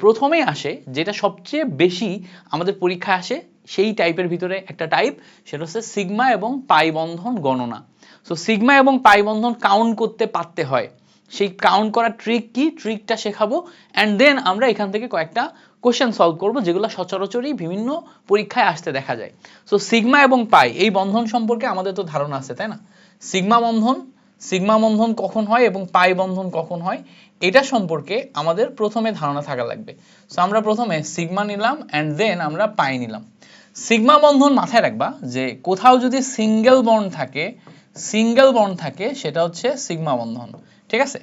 প্রথমেই আসে যেটা সবচেয়ে বেশি আমাদের পরীক্ষায় আসে সেই টাইপের ভিতরে একটা টাইপ সেটা হচ্ছে সিগমা এবং পাই বন্ধন গণনা। সো সিগমা এবং পাই বন্ধন কাউন্ট করতে পারতে হয়। সেই কাউন্ট করার ট্রিক কি? ট্রিকটা শেখাবো অ্যান্ড দেন আমরা এখান থেকে কয়েকটা কোশ্চেন সলভ করব, যেগুলো সচরাচরই বিভিন্ন পরীক্ষায় আসতে দেখা যায়। সো সিগমা এবং পাই এই বন্ধন সম্পর্কে আমাদের তো ধারণা আছে, তাই না? সিগমা বন্ধন সিগমা বন্ধন কখন হয় এবং পাই বন্ধন কখন হয় এটা সম্পর্কে আমাদের প্রথমে ধারণা থাকা লাগবে। সো আমরা প্রথমে সিগমা নিলাম অ্যান্ড দেন আমরা পাই নিলাম। সিগমা বন্ধন মাথায় রাখবা যে কোথাও যদি সিঙ্গেল বন্ড থাকে সিঙ্গেল বন্ড থাকে, সেটা হচ্ছে সিগমা বন্ধন। ঠিক আছে?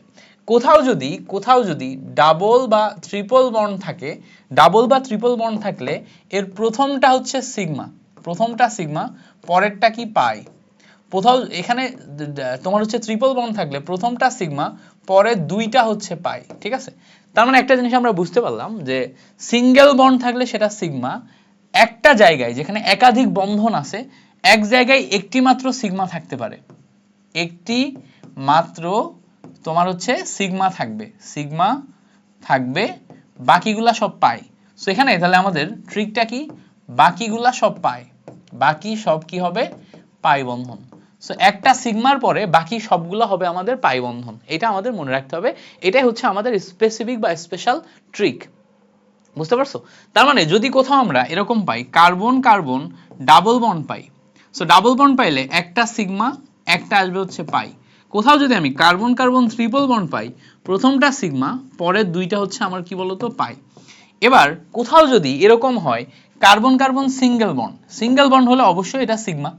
কোথাও যদি কোথাও যদি ডাবল বা ট্রিপল বন্ড থাকে ডাবল বা ট্রিপল বন্ড থাকলে এর প্রথমটা হচ্ছে সিগমা প্রথমটা সিগমা পরেরটা কি পাই কোথাও এখানে তোমার হচ্ছে ট্রিপল বন্ড থাকলে প্রথমটা সিগমা পরে দুইটা হচ্ছে পাই ঠিক আছে? তার মানে একটা জিনিস আমরা বুঝতে পারলাম যে সিঙ্গেল বন্ড থাকলে সেটা সিগমা একটা জায়গায় যেখানে একাধিক বন্ধন আছে, এক জায়গায় একটি মাত্র সিগমা থাকতে পারে। একটি মাত্র তোমার হচ্ছে সিগমা থাকবে সিগমা থাকবে, বাকিগুলা সব পাই সো এখানে তাহলে আমাদের ট্রিকটা কি? বাকিগুলা সব পাই বাকি সব কি হবে? পাই বন্ধন। সো একটা সিগমার পরে বাকি সবগুলো হবে আমাদের পাই বন্ধন। এটা আমাদের মনে রাখতে হবে। এটাই হচ্ছে আমাদের স্পেসিফিক বা স্পেশাল ট্রিক বুঝতে পারছ? তার মানে যদি কোথাও আমরা এরকম পাই কার্বন কার্বন ডাবল বন্ড পাই। সো ডাবল বন্ড পাইলে একটা সিগমা একটা আসবে হচ্ছে পাই। কোথাও যদি আমি কার্বন কার্বন ট্রিপল বন্ড পাই, প্রথমটা সিগমা পরের দুইটা হচ্ছে আমার কি বলতো, পাই। এবার কোথাও যদি এরকম হয় carbon carbon single bond single bond হলে অবশ্যই এটা সিগমা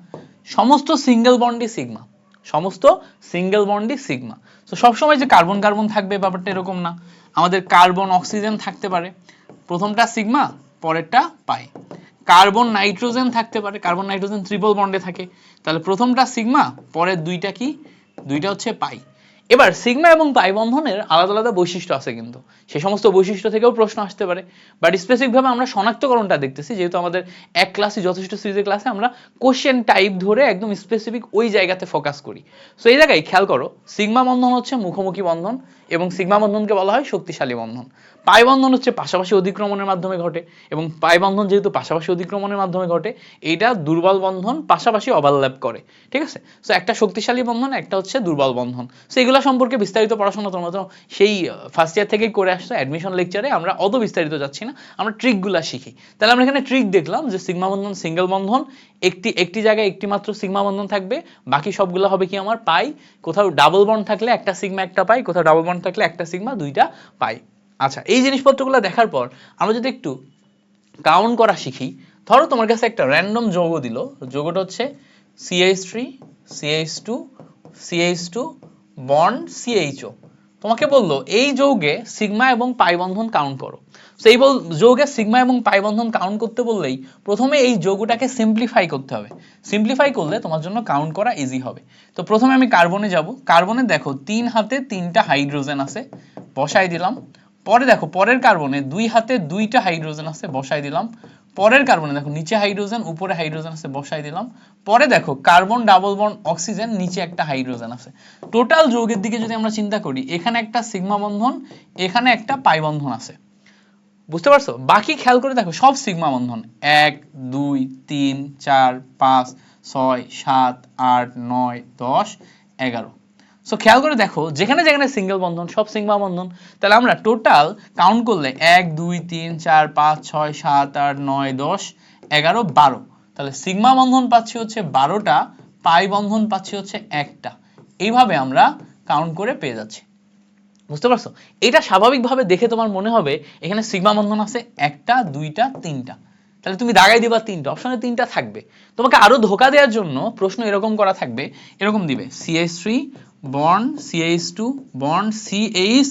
সমস্ত সিঙ্গেল বন্ডই সিগমা সমস্ত সিঙ্গেল বন্ডই সিগমা তো সবসময় যে কার্বন কার্বন থাকবে ব্যাপারটা এরকম না। আমাদের কার্বন অক্সিজেন থাকতে পারে। প্রথমটা সিগমা পরেরটা পাই কার্বন নাইট্রোজেন থাকতে পারে। কার্বন নাইট্রোজেন ট্রিপল বন্ডে থাকে। তাহলে প্রথমটা সিগমা পরের দুইটা কি? দুইটা হচ্ছে পাই এবার সিগমা এবং পাই বন্ধনের আলাদা আলাদা বৈশিষ্ট্য আছে কিন্তু। সেই সমস্ত বৈশিষ্ট্য থেকেও প্রশ্ন আসতে পারে। বাট স্পেসিফিকভাবে আমরা শনাক্তকরণটা দেখতেছি, যেহেতু আমাদের এক ক্লাসে যথেষ্ট সিরিজের ক্লাসে আমরা কোশ্চেন টাইপ ধরে একদম স্পেসিফিক ওই জায়গাতে ফোকাস করি। সো এই জায়গায় খেয়াল করো, সিগমা বন্ধন হচ্ছে মুখোমুখি বন্ধন এবং সিগমা বন্ধনকে বলা হয় শক্তিশালী বন্ধন। পাই বন্ধন হচ্ছে পাশাপাশি অধিক্রমণের মাধ্যমে ঘটে এবং পাই বন্ধন যেহেতু পাশাপাশি অধিক্রমণের মাধ্যমে ঘটে, এইটা দুর্বল বন্ধন পাশাপাশি ওভারল্যাপ করে। ঠিক আছে? সো একটা শক্তিশালী বন্ধন, একটা হচ্ছে দুর্বল বন্ধন। সো এগুলো সম্পর্কে বিস্তারিত পড়াশোনা তোমরা তো সেই ফার্স্ট ইয়ার থেকেই করে আসছো অ্যাডমিশন লেকচারে আমরা অত বিস্তারিত যাচ্ছি না, আমরা ট্রিকগুলো শিখি। তাহলে আমরা এখানে ট্রিক দেখলাম যে সিগমা বন্ধন সিঙ্গেল বন্ধন, একটি একটি জায়গায় একটি মাত্র সিগমা বন্ধন থাকবে, বাকি সবগুলো হবে কি আমার? পাই। কোথাও ডাবল বন্ড থাকলে একটা সিগমা একটা পাই, কোথাও ডাবল বন্ড থাকলে একটা সিগমা দুইটা পাই। আচ্ছা এই জিনিসপত্রগুলো দেখার পর আমরা যদি একটু কাউন্ট করা শিখি, ধরো তোমার কাছে একটা র্যান্ডম যৌগ দিল, যৌগটা হচ্ছে CH three CH two CH two bond CHO তোমাকে বলল, এই যৌগে সিগমা এবং পাই বন্ধন কাউন্ট করো। তো এই যৌগে সিগমা এবং পাই বন্ধন কাউন্ট করতে বললেই প্রথমে এই যৌগটাকে সিম্পলিফাই করতে হবে। সিম্পলিফাই করলে তোমার জন্য কাউন্ট করা ইজি হবে। তো প্রথমে আমি কার্বনে যাব। কার্বনে দেখো, তিন হাতে তিনটা হাইড্রোজেন আছে, বসাই দিলাম। পরে দেখো, পরের কার্বনে দুই হাতে দুইটা হাইড্রোজেন আছে, বসাই দিলাম। পরের কার্বনে দেখো, নিচে হাইড্রোজেন উপরে হাইড্রোজেন আছে, বসাই দিলাম। পরে দেখো কার্বন ডাবল বন্ড অক্সিজেন নিচে একটা হাইড্রোজেন আছে। টোটাল যৌগের দিকে যদি আমরা চিন্তা করি, এখানে একটা সিগমা বন্ধন, এখানে একটা পাই বন্ধন আছে। বুঝতে পারছ? বাকি খেয়াল করে দেখো, সব সিগমা বন্ধন। এক, দুই, তিন, চার, পাঁচ, ছয়, সাত, আট, নয়, দশ, এগারো। সো খেয়াল করে দেখো, যেখানে যেখানে সিঙ্গেল বন্ধন, সব সিগমা বন্ধন, তাহলে আমরা টোটাল কাউন্ট করলে এক, দুই, তিন, চার, পাঁচ, ছয়, সাত, আট, নয়, দশ, এগারো, বারো। তাহলে সিগমা বন্ধন পাচ্ছি হচ্ছে বারোটা পাই বন্ধন পাচ্ছি হচ্ছে একটা। এইভাবে আমরা কাউন্ট করে পেয়ে যাচ্ছি। বুঝতে পারছ? এটা স্বাভাবিকভাবে দেখে তোমার মনে হবে, এখানে সিগমা বন্ধন আছে একটা, দুইটা, তিনটা। তাহলে তুমি দাগাই দিবা তিনটা অপশনে তিনটা থাকবে। তোমাকে আরও ধোকা দেওয়ার জন্য প্রশ্ন এরকম করা থাকবে, এরকম দিবে CH three bond CH two bond CH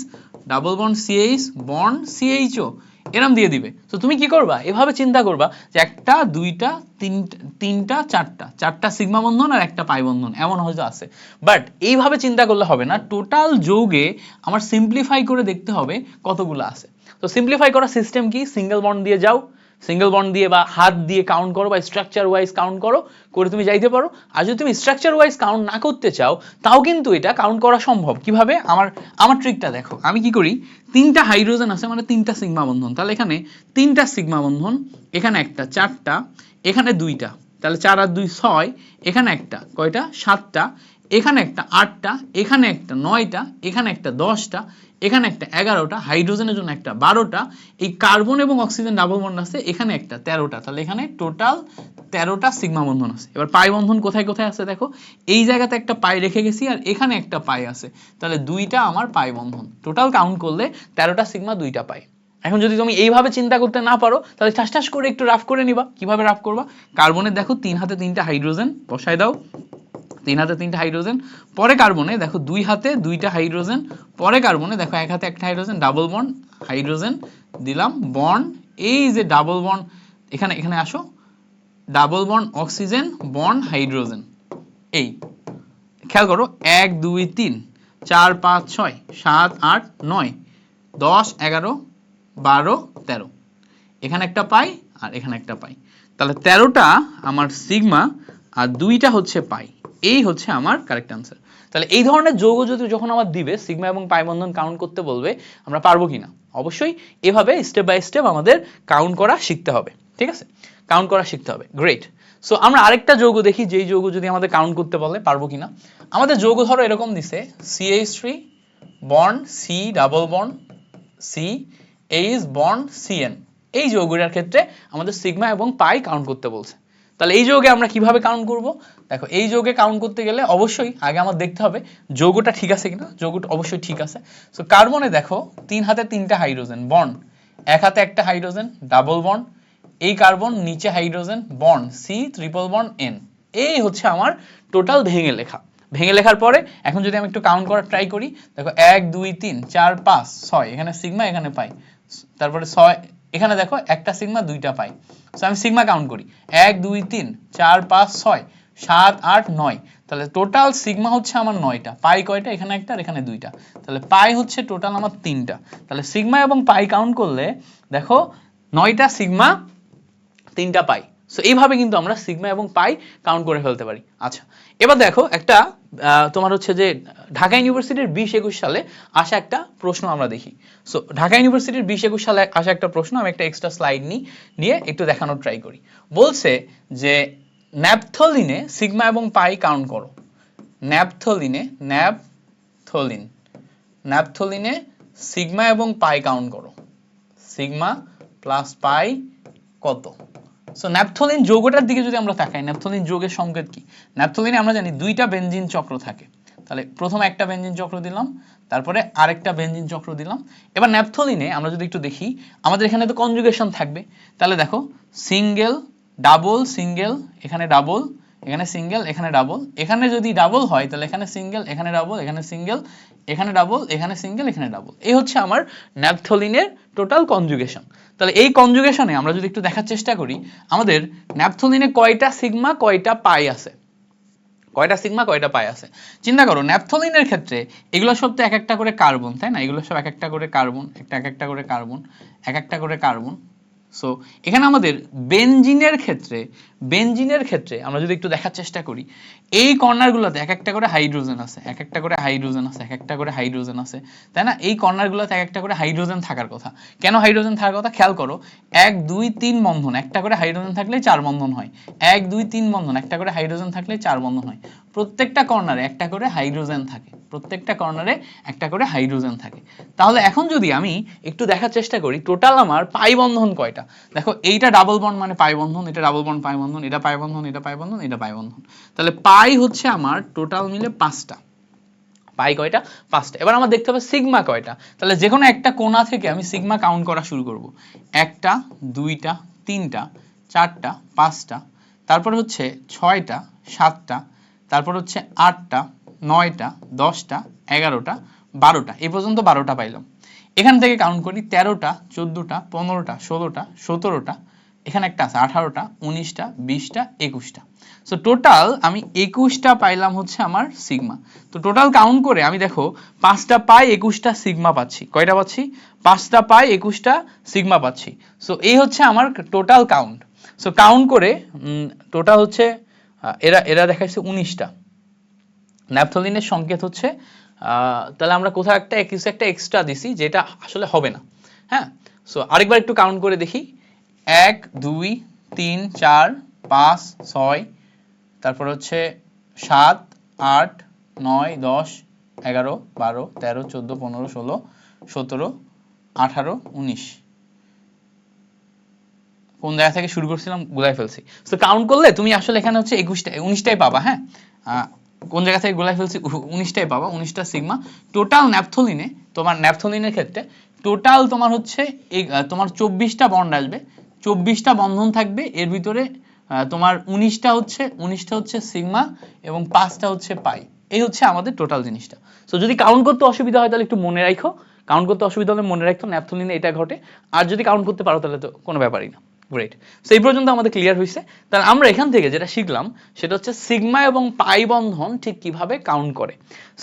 double bond CH bond CHO এরম দিয়ে দিবে। তো তুমি কি করবা? এভাবে চিন্তা করবা যে একটা, দুইটা, তিনটা তিনটা, চারটা চারটা সিগমা বন্ধন আর একটা পাই বন্ধন, এমন হয়তো আছে। বাট এইভাবে চিন্তা করলে হবে না টোটাল যৌগে আমার সিম্পলিফাই করে দেখতে হবে কতগুলো আছে। তো সিম্পলিফাই করার সিস্টেম কি? সিঙ্গেল বন্ড দিয়ে যাও সিঙ্গেল বন্ড দিয়ে বা হাত দিয়ে কাউন্ট করো বা স্ট্রাকচার ওয়াইজ কাউন্ট করো, করে তুমি যাইতে পারো। আর যদি তুমি স্ট্রাকচার ওয়াইজ কাউন্ট না করতে চাও, তাও কিন্তু এটা কাউন্ট করা সম্ভব। কীভাবে? আমার আমার ট্রিকটা দেখো। আমি কি করি? তিনটা হাইড্রোজেন আছে মানে তিনটা সিগমা বন্ধন। তাহলে এখানে তিনটা সিগমা বন্ধন, এখানে একটা, চারটা, এখানে দুইটা। তাহলে চার আর দুই ছয়, এখানে একটা, কয়টা? সাতটা। এখানে একটা আটটা, এখানে একটা নয়টা, এখানে একটা দশটা, এখানে একটা এগারোটা, হাইড্রোজেনের জন্য একটা বারোটা, এই কার্বন এবং অক্সিজেন ডাবল বন্ড আছে, এখানে একটা তেরোটা। তাহলে এখানে টোটাল তেরোটা সিগমা বন্ধন আছে। এবার পাই বন্ধন কোথায় কোথায় আছে দেখো? এই জায়গাতে একটা পাই রেখে গেছি আর এখানে একটা পাই আছে। তাহলে দুইটা আমার পাই বন্ধন। টোটাল কাউন্ট করলে তেরোটা সিগমা দুইটা পাই। এখন যদি তুমি এইভাবে চিন্তা করতে না পারো, তাহলে ঠাস ঠাস করে একটু রাফ করে নিবা। কীভাবে রাফ করবা? কার্বনের দেখো, তিন হাতে তিনটা হাইড্রোজেন, বসায় দাও। তিন হাতে তিনটা হাইড্রোজেন পরে কার্বনে দেখো দুই হাতে দুইটা হাইড্রোজেন পরে কার্বনে দেখো এক হাতে একটা হাইড্রোজেন ডাবল বন্ড হাইড্রোজেন দিলাম বন্ড এই যে ডাবল বন্ড এখানে এখানে আসো double bond oxygen bond hydrogen এই, খেয়াল করো, এক, দুই, তিন, চার, পাঁচ, ছয়, সাত, আট, নয়, দশ, এগারো, বারো, তেরো, এখানে একটা পাই আর এখানে একটা পাই, তাহলে তেরোটা আমার সিগমা আর দুইটা হচ্ছে পাই। এই হচ্ছে আমার কারেক্ট আনসার তাহলে এই ধরনের যৌগ যদি যখন আমার দিবে, সিগমা এবং পাই বন্ধন কাউন্ট করতে বলবে, আমরা পারব কিনা? অবশ্যই এভাবে স্টেপ বাই স্টেপ আমাদের কাউন্ট করা শিখতে হবে। ঠিক আছে? কাউন্ট করা শিখতে হবে। গ্রেট সো আমরা আরেকটা যৌগ দেখি, যেই যৌগ যদি আমাদের কাউন্ট করতে বলে, পারব কিনা? আমাদের যৌগ ধরো এরকম দিছে CH three bond C double bond C H bond CN এই যৌগটার ক্ষেত্রে আমাদের সিগমা এবং পাই কাউন্ট করতে বলছে। তাহলে এই যৌগে আমরা কীভাবে কাউন্ট করব? দেখো, এই যৌগে কাউন্ট করতে গেলে অবশ্যই আগে আমার দেখতে হবে যৌগটা ঠিক আছে কিনা। যৌগটা অবশ্যই ঠিক আছে। সো কার্বনে দেখো, তিন হাতে তিনটা হাইড্রোজেন বন্ড এক হাতে একটা হাইড্রোজেন ডাবল বন্ড এই কার্বন নিচে hydrogen bond C triple bond N এই হচ্ছে আমার টোটাল ভেঙে লেখা। ভেঙে লেখার পরে এখন যদি আমি একটু কাউন্ট করার ট্রাই করি, দেখো, এক, দুই, তিন, চার, পাঁচ, ছয়, এখানে সিগমা এখানে পাই তারপরে ছয় এখানে দেখো একটা সিগমা দুইটা পাই। সো আমি সিগমা কাউন্ট করি। এক, দুই, তিন, চার, পাঁচ, ছয়, সাত, আট, নয়। তাহলে টোটাল সিগমা হচ্ছে আমার নয়টা। পাই কয়টা? এখানে একটা আর এখানে দুইটা। তাহলে পাই হচ্ছে টোটাল আমার তিনটা। তাহলে সিগমা এবং পাই কাউন্ট করলে দেখো নয়টা সিগমা তিনটা পাই। সো এইভাবে কিন্তু আমরা সিগমা এবং পাই কাউন্ট করে ফেলতে পারি। আচ্ছা এবার দেখো একটা তোমার হচ্ছে যে ঢাকা ইউনিভার্সিটির বিশ একুশ সালে আসা একটা প্রশ্ন আমরা দেখি। সো ঢাকা ইউনিভার্সিটির বিশ একুশ সালে আসা একটা প্রশ্ন, আমি একটা এক্সট্রা স্লাইড নিই নিয়ে একটু দেখানোর ট্রাই করি। বলছে যে, ন্যাপথলিনে সিগমা এবং পাই কাউন্ট করো। ন্যাপথলিনে, ন্যাপথলিন। ন্যাপথলিনে সিগমা এবং পাই কাউন্ট করো। সিগমা প্লাস পাই কত? সো ন্যাপথলিন যৌগটার দিকে যদি আমরা তাকাই, ন্যাপথলিন যৌগের সংকেত কি? ন্যাপথলিনে আমরা জানি দুইটা বেনজিন চক্র থাকে। তাহলে প্রথমে একটা বেঞ্জিন চক্র দিলাম, তারপরে আরেকটা বেঞ্জিন চক্র দিলাম। এবার ন্যাপথলিনে আমরা যদি একটু দেখি, আমাদের এখানে তো কনজুগেশন থাকবে। তাহলে দেখো, সিঙ্গেল, ডাবল, সিঙ্গেল, এখানে ডাবল, এখানে সিঙ্গেল, এখানে ডাবল। এখানে যদি ডাবল হয়, তাহলে এখানে সিঙ্গেল, এখানে ডাবল, এখানে সিঙ্গেল, এখানে ডাবল, এখানে সিঙ্গেল, এখানে ডাবল। এই হচ্ছে আমার ন্যাপথলিনের টোটাল কনজুগেশন। তাহলে এই কনজুগেশনে আমরা যদি একটু দেখার চেষ্টা করি, আমাদের ন্যাপথলিনে কয়টা সিগমা, কয়টা পাই আছে? কয়টা সিগমা কয়টা পাই আছে? চিন্তা করো ন্যাপথলিনের ক্ষেত্রে এগুলো সব তো এক একটা করে কার্বন তাই না? এগুলো সব এক একটা করে কার্বন একটা এক একটা করে কার্বন এক একটা করে কার্বন সো এখানে আমাদের বেনজিনের ক্ষেত্রে বেনজিনের ক্ষেত্রে আমরা যদি একটু দেখার চেষ্টা করি, এই কর্নারগুলোতে এক একটা করে হাইড্রোজেন আছে, এক একটা করে হাইড্রোজেন আছে, এক একটা করে হাইড্রোজেন আছে। তাই না? এই কর্নারগুলোতে এক একটা করে হাইড্রোজেন থাকার কথা। কেন হাইড্রোজেন থাকার কথা? খেয়াল করো, এক, দুই, তিন বন্ধন, একটা করে হাইড্রোজেন থাকলে চার বন্ধন হয়। এক, দুই, তিন বন্ধন, একটা করে হাইড্রোজেন থাকলে চার বন্ধন হয়। প্রত্যেকটা কর্নারে একটা করে হাইড্রোজেন থাকে। প্রত্যেকটা কর্নারে একটা করে হাইড্রোজেন থাকে। তাহলে এখন যদি আমি একটু দেখার চেষ্টা করি টোটাল আমার পাই বন্ধন কয়টা? দেখো, এইটা ডাবল বন্ড মানে পাই বন্ধন, এটা ডাবল বন্ড পাই বন্ধন। এটা পাই বন্ধন এটা পাই বন্ধন এটা পাই বন্ধন তাহলে পাই হচ্ছে আমার টোটাল মিলে পাঁচটা। পাই কয়টা? পাঁচটা। এবার আমার দেখতে হবে সিগমা কয়টা। তাহলে যে কোনো একটা কোণা থেকে আমি সিগমা কাউন্ট করা শুরু করব। একটা, দুইটা, তিনটা, চারটা, পাঁচটা, তারপর হচ্ছে ছয়টা, সাতটা, তারপর হচ্ছে আটটা, নয়টা, দশটা, এগারোটা, বারোটা। এই পর্যন্ত বারোটা পাইলাম। এখান থেকে কাউন্ট করি তেরোটা, চোদ্দোটা, পনেরোটা, ষোলোটা, সতেরোটা এখানে একটা আছে, আঠারোটা, উনিশটা, বিশটা, একুশটা। সো টোটাল আমি একুশটা পাইলাম হচ্ছে আমার সিগমা তো টোটাল কাউন্ট করে আমি দেখো, পাঁচটা পাই, একুশটা সিগমা পাচ্ছি। কয়টা পাচ্ছি? পাঁচটা পাই, একুশটা সিগমা পাচ্ছি। সো এই হচ্ছে আমার টোটাল কাউন্ট সো কাউন্ট করে টোটাল হচ্ছে এরা এরা দেখাচ্ছে উনিশটা। ন্যাপথলিনের সংকেত হচ্ছে তাহলে আমরা কোথাও একটা, কিছু একটা এক্সট্রা দিছি, যেটা আসলে হবে না। হ্যাঁ? সো আরেকবার একটু কাউন্ট করে দেখি। এক, দুই, তিন, চার, পাঁচ, ছয়, তারপর হচ্ছে সাত, আট, নয়, দশ, এগারো, বারো, তেরো, চোদ্দ, পনেরো, ষোলো, সতেরো, আঠারো, উনিশ। কোন জায়গা থেকে শুরু করছিলাম গুলাই ফেলছি। তো কাউন্ট করলে তুমি আসলে এখানে হচ্ছে একুশটা, উনিশটাই পাবা হ্যাঁ? কোন জায়গা থেকে গুলাই ফেলছি উনিশটাই পাবা, উনিশটা সিগমা। টোটাল ন্যাপথলিনে, তোমার ন্যাপথলিনের ক্ষেত্রে টোটাল তোমার হচ্ছে তোমার চব্বিশটা বন্ড আসবে। চব্বিশটা বন্ধন থাকবে, এর ভিতরে তোমার উনিশটা হচ্ছে উনিশটা হচ্ছে সিগমা এবং পাঁচটা হচ্ছে পাই। এই হচ্ছে আমাদের টোটাল জিনিসটা। সো যদি কাউন্ট করতে অসুবিধা হয় তাহলে একটু মনে রাখো। কাউন্ট করতে অসুবিধা হলে মনে রাখতো ন্যাপথলিনে এটা ঘটে। আর যদি কাউন্ট করতে পারো তাহলে তো কোনো ব্যাপারই না। গ্রেট সো এই পর্যন্ত আমাদের ক্লিয়ার হয়েছে তাহলে আমরা এখান থেকে যেটা শিখলাম, সেটা হচ্ছে সিগমা এবং পাই বন্ধন ঠিক কীভাবে কাউন্ট করে।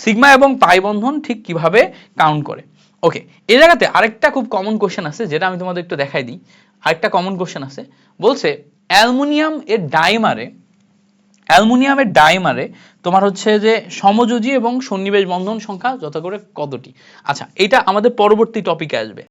সিগমা এবং পাই বন্ধন ঠিক কীভাবে কাউন্ট করে। ওকে এই জায়গাতে আরেকটা খুব কমন কোশ্চেন আছে, যেটা আমি তোমাদের একটু দেখাই দিই। আরেকটা কমন কোশ্চেন আছে। বলছে, অ্যালুমিনিয়াম এর ডাইমারে অ্যালুমিনিয়ামের ডাইমারে তোমার হচ্ছে যে সমযোজী এবং সন্নিবেশ বন্ধন সংখ্যা যত করে কতটি? আচ্ছা এটা আমাদের পরবর্তী টপিকে আসবে।